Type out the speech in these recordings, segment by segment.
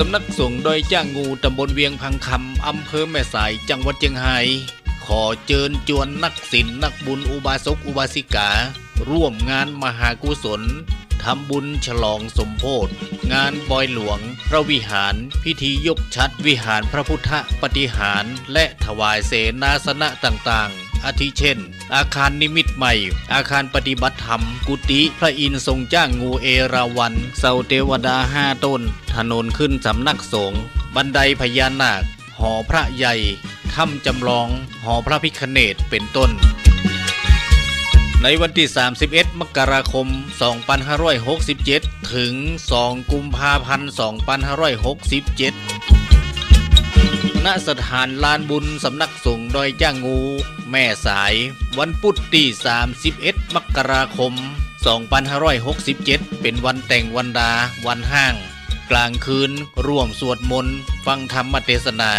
สำนักสงฆ์โดอยจ้างงูตำบลเวียงพังคำอำเภอแม่สายจังหวัดเชียงราย ขอเจิญจวนนักศิลนักบุญอุบาสกอุบาสิกา ร่วมงานมหากุศลทำบุญฉลองสมโพธงานบอยหลวง พระวิหาร พิธียกชัดวิหารพระพุทธปฏิหาร และถวายเสนาสนะต่างๆ อาทิเช่น อาคารนิมิตใหม่ อาคารปฏิบัติธรรม กุฏิพระอินทร์ทรงจ้างงูเอราวัณเสาเทวดาห้าต้น ถนนขึ้นสำนักสงฆ์บันไดพญานาค หอพระใหญ่ถ้ำจำลอง หอพระพิคเนตเป็นต้นในวันที่ 31 มกราคม 2567 ถึง 2 กุมภาพันธ์ 2567 ณสถานลานบุญสำนักสงฆ์ดอยจ้างงู แม่สาย วันพุธที่ 31 มกราคม 2567 เป็นวันแต่งวันดา วันห้าง กลางคืนร่วมสวดมนต์ ฟังธรรมเทศนา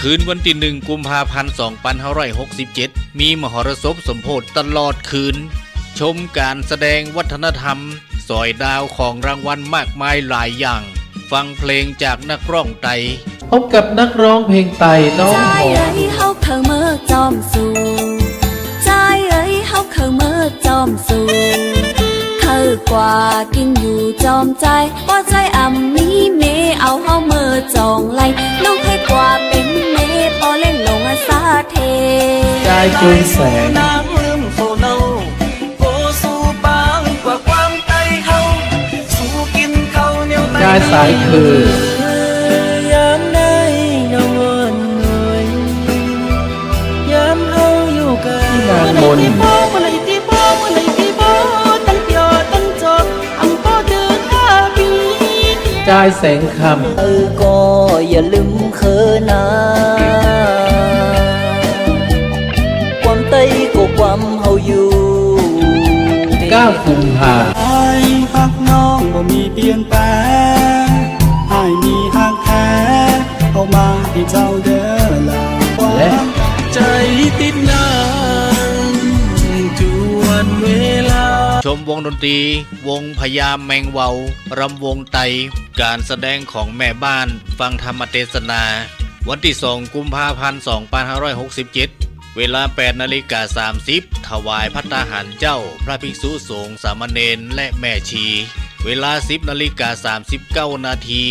คืนวันที่หนึ่งกุมภาพันธ์ 2567 มีมหรสพสมโพธิตลอดคืน ชมการแสดงวัฒนธรรม สอยดาวของรางวัลมากมายหลายอย่าง ฟังเพลงจากนักร้องไต พบกับนักร้องเพลงไต่น้องใจหอเอ้ยเฮาเคยเมื่อจอมสูใจเอ้ยเฮาเคยเมื่อจอมสูเคยกว่ากินอยู่จอมใจว่าใจอ่ำมีเมเอาเฮาเมื่อจองไลน้องให้กว่าเป็นเมพอเล่นลงอาสาเทกายจูนแสงน้ำลืมโซเนาโอสู้บางกว่าความใจเฮาสู้กินข้าวเหนียวในกายสายคือ กายแสงคเออก็อย่าลืมเคอนาความใต้ก็ความเฮาอยู่ำ9กุมภาไอ้ฮักน้องบ่มีเปลี่ยนแปลงไอ้มีฮักแท้เข้ามาให้เจ้าเด้อลาและใจติดนานจวนเวลาชมวงดนตรี วงพญาแมงเวารำวงไต การแสดงของแม่บ้านฟังธรรมเทศนา วันที่สองกุมภาพันธ์2567 เวลา 8นาฬิกา30 ถวายพัตตาหารเจ้า พระภิกษุสงฆ์สามเณรและแม่ชี เวลา 10นาฬิกา39 นาที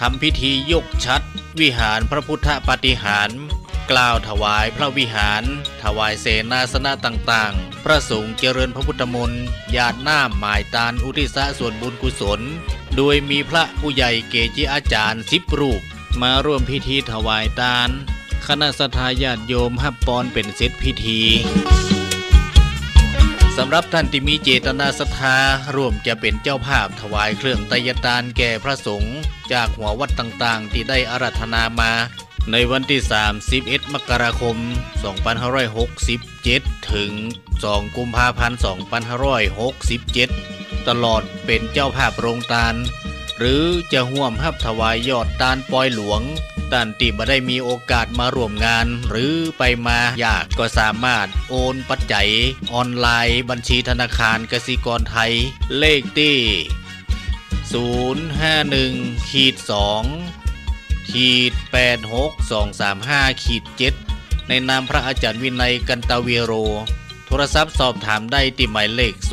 ทำพิธียกชัด วิหารพระพุทธปฏิหาร กล่าวถวายพระวิหาร ถวายเสนาสนะต่างๆ พระสงฆ์เจริญพระพุทธมนต์ญาติหน้าหมายตานอุทิศส่วนบุญกุศล โดยมีพระผู้ใหญ่เกจิอาจารย์สิบรูป มาร่วมพิธีถวายทานคณะสทาญาติโยมฮับปอนเป็นเซตพิธีสำหรับท่านที่มีเจตนาศรัทธาร่วมจะเป็นเจ้าภาพถวายเครื่องไตยตานแก่พระสงฆ์จากหัววัดต่างๆ ที่ได้อาราธนามา ในวันที่ 31 มกราคม 2567 ถึง 2 กุมภาพันธ์ 2567 ตลอดเป็นเจ้าภาพโรงตาลหรือจะห่วมหับถวายยอดตาลปอยหลวงตันที่บ่ได้มีโอกาสมาร่วมงาน หรือไปมาอยากก็สามารถโอนปัจจัย ออนไลน์บัญชีธนาคารกสิกรไทย เลขที่ 051ขีด2 ขีด86235ขีด7ในนามพระอาจารย์วินัยกันตาเวโร โทรศัพท์สอบถามได้ที่หมายเลข 087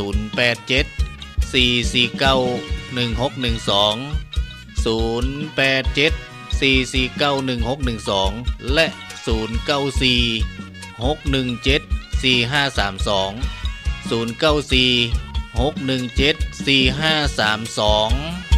449 1612 087 449 1612 และ 094 617 4532 094 617 4532